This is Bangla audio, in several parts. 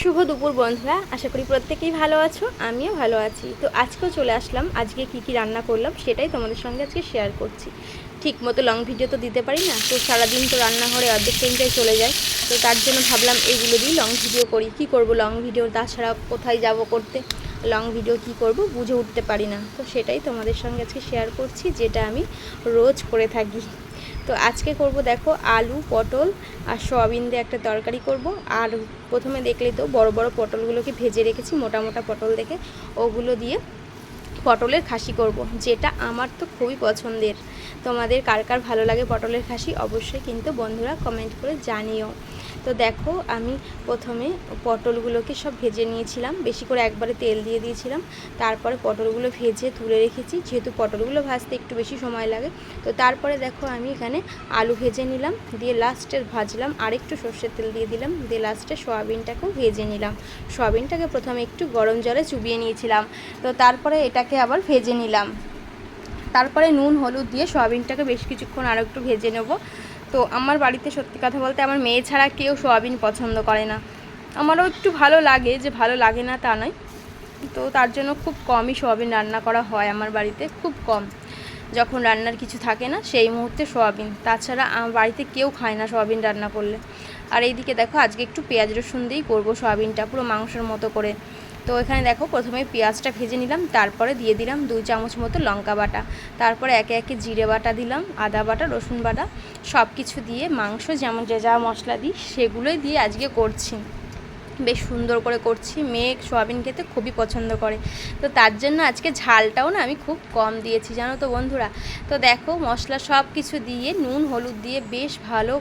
শুভ দুপুর বন্ধুরা, আশা করি প্রত্যেকেই ভালো আছো, আমিও ভালো আছি। তো আজকেও চলে আসলাম, আজকে কি কি রান্না করলাম সেটাই তোমাদের সঙ্গে আজকে শেয়ার করছি। ঠিক মতো লং ভিডিও তো দিতে পারি না, তো সারাদিন তো রান্নাঘরে অর্ধেক টাইমটাই চলে যায়, তো তার জন্য ভাবলাম এইগুলো দিয়ে লং ভিডিও করি। কি করব লং ভিডিও তাছাড়া কোথায় যাব করতে লং ভিডিও কি করব বুঝে উঠতে পারি না, তো সেটাই তোমাদের সঙ্গে আজকে শেয়ার করছি, যেটা আমি রোজ করে থাকি। তো আজকে করব দেখো আলু, পটল আর সয়াবিন দিয়ে একটা তরকারি করব। আর প্রথমে দেখলে তো বড় বড় পটলগুলোকে ভেজে রেখেছি, মোটা মোটা পটল দেখে। ওগুলো দিয়ে পটলের খাসি করব, যেটা আমার তো খুবই পছন্দের। তোমাদের কার কার ভালো লাগে পটলের খাসি অবশ্যই কিন্তু বন্ধুরা কমেন্ট করে জানিও। তো দেখো, আমি প্রথমে পটলগুলোকে সব ভেজে নিয়েছিলাম। বেশি করে একবারে তেল দিয়ে দিয়েছিলাম। তারপরে পটলগুলো ভেজে তুলে রেখেছি। যেহেতু পটলগুলো ভাজতে একটু বেশি সময় লাগে, তো তারপরে দেখো, আমি এখানে আলু ভেজে নিলাম। দিয়ে লাস্টে ভাজলাম। আর একটু সর্ষের তেল দিয়ে দিলাম। দিয়ে লাস্টে সয়াবিনটাকেও ভেজে নিলাম। সয়াবিনটাকে প্রথমে একটু গরম জলে চুবিয়ে নিয়েছিলাম। তো তারপরে এটাকে আবার ভেজে নিলাম। তারপরে নুন, হলুদ দিয়ে সয়াবিনটাকে বেশ কিছুক্ষণ আরও একটু ভেজে নেব। তো আমার বাড়িতে সত্যি কথা বলতে আমার মেয়ে ছাড়া কেউ সোয়াবিন পছন্দ করে না। আমারও একটু ভালো লাগে, যে ভালো লাগে না তা নয়। তো তার জন্য খুব কমই সোয়াবিন রান্না করা হয় আমার বাড়িতে, খুব কম। যখন রান্নার কিছু থাকে না, সেই মুহূর্তে সোয়াবিন। তাছাড়া আমার বাড়িতে কেউ খায় না সোয়াবিন রান্না করলে। আর এইদিকে দেখো, আজকে একটু পেঁয়াজ রসুন দিয়েই করব সোয়াবিনটা, পুরো মাংসের মতো করে। তো এখানে দেখো প্রথমে পেঁয়াজটা ভেজে নিলাম, তারপরে দিয়ে দিলাম দুই চামচ মতো লঙ্কা বাটা। তারপরে একে একে জিরে বাটা দিলাম, আদা বাটা, রসুন বাটা সব কিছু দিয়ে মাংস যেমন যে যা মশলা দিই সেগুলোই দিয়ে আজকে করছি। বেশ সুন্দর করে করছি, মেয়ে সোয়াবিন খেতে খুবই পছন্দ করে। তো তার জন্য আজকে ঝালটাও না আমি খুব কম দিয়েছি, জানো তো বন্ধুরা? তো দেখো মশলা সব কিছু দিয়ে, নুন, হলুদ দিয়ে বেশ ভালো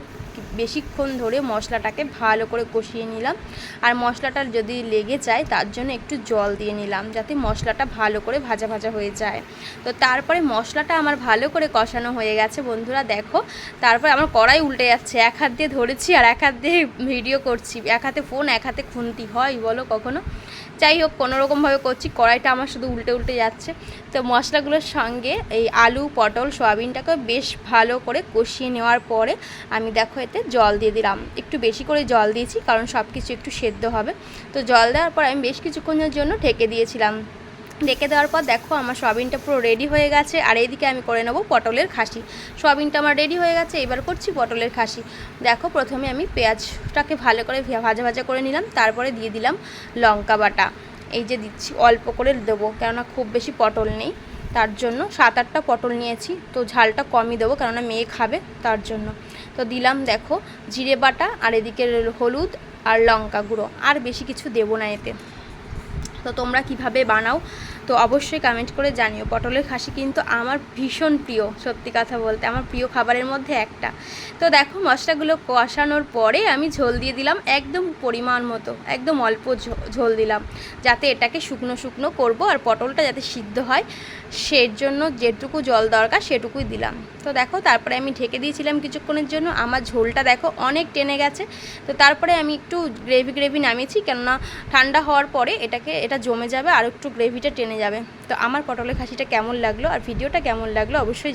বেশিক্ষণ ধরে মশলাটাকে ভালো করে কষিয়ে নিলাম। আর মশলাটা যদি লেগে যায়, তার জন্য একটু জল দিয়ে নিলাম যাতে মশলাটা ভালো করে ভাজা ভাজা হয়ে যায়। তো তারপরে মশলাটা আমার ভালো করে কষানো হয়ে গেছে বন্ধুরা, দেখো। তারপরে আমার কড়াই উল্টে যাচ্ছে, এক হাত দিয়ে ধরেছি আর এক হাত দিয়ে ভিডিও করছি। এক হাতে ফোন, এক হাতে খুন্তি, হয় বলো কখনো? যাই হোক কোনো রকমভাবে করছি, কড়াইটা আমার শুধু উল্টে উল্টে যাচ্ছে। তো মশলাগুলোর সঙ্গে এই আলু, পটল সয়াবিনটাকে বেশ ভালো করে কষিয়ে নেওয়ার পরে আমি দেখো এতে জল দিয়ে দিলাম। একটু বেশি করে জল দিয়েছি, কারণ সব কিছু একটু সেদ্ধ হবে। তো জল দেওয়ার পর আমি বেশ কিছুক্ষণের জন্য ঢেকে দিয়েছিলাম। ডেকে দেওয়ার পর দেখো আমার সয়াবিনটা পুরো রেডি হয়ে গেছে, আর এইদিকে আমি করে নেব পটলের খাসি। সয়াবিনটা আমার রেডি হয়ে গেছে, এবার করছি পটলের খাসি। দেখো প্রথমে আমি পেঁয়াজটাকে ভালো করে ভাজা ভাজা করে নিলাম, তারপরে দিয়ে দিলাম লঙ্কা বাটা। এই যে দিচ্ছি, অল্প করে দেবো, কেননা খুব বেশি পটল নেই। তার জন্য সাত আটটা পটল নিয়েছি। তো ঝালটা কমই দেবো কেননা মেয়ে খাবে তার জন্য। তো দিলাম দেখো জিরে বাটা আর এদিকে হলুদ আর লঙ্কা গুঁড়ো। আর বেশি কিছু দেবো না এতে। তো তোমরা কীভাবে বানাও তো অবশ্যই কমেন্ট করে জানিও। পটলের খাসি কিন্তু আমার ভীষণ প্রিয়, সত্যি কথা বলতে। আমার প্রিয় খাবারের মধ্যে একটা। তো দেখো, মশলাগুলো কষানোর পরে আমি ঝোল দিয়ে দিলাম একদম পরিমাণ মতো, একদম অল্প ঝোল দিলাম। যাতে এটাকে শুকনো শুকনো করব আর পটলটা যাতে সিদ্ধ হয় সের জন্য যেটুকু জল দরকার সেটুকুই দিলাম। তো দেখো, তারপরে আমি ঢেকে দিয়েছিলাম কিছুক্ষণের জন্য। আমার ঝোলটা দেখো অনেক টেনে গেছে। তো তারপরে আমি একটু গ্রেভি গ্রেভি নামিয়েছি। কেননা ঠান্ডা হওয়ার পরে এটাকে, এটা জমে যাবে। আর একটু গ্রেভিটা টেনে যাবে। তো আমার পটলের খাসিটা কেমন লাগল আর ভিডিওটা কেমন লাগল অবশ্যই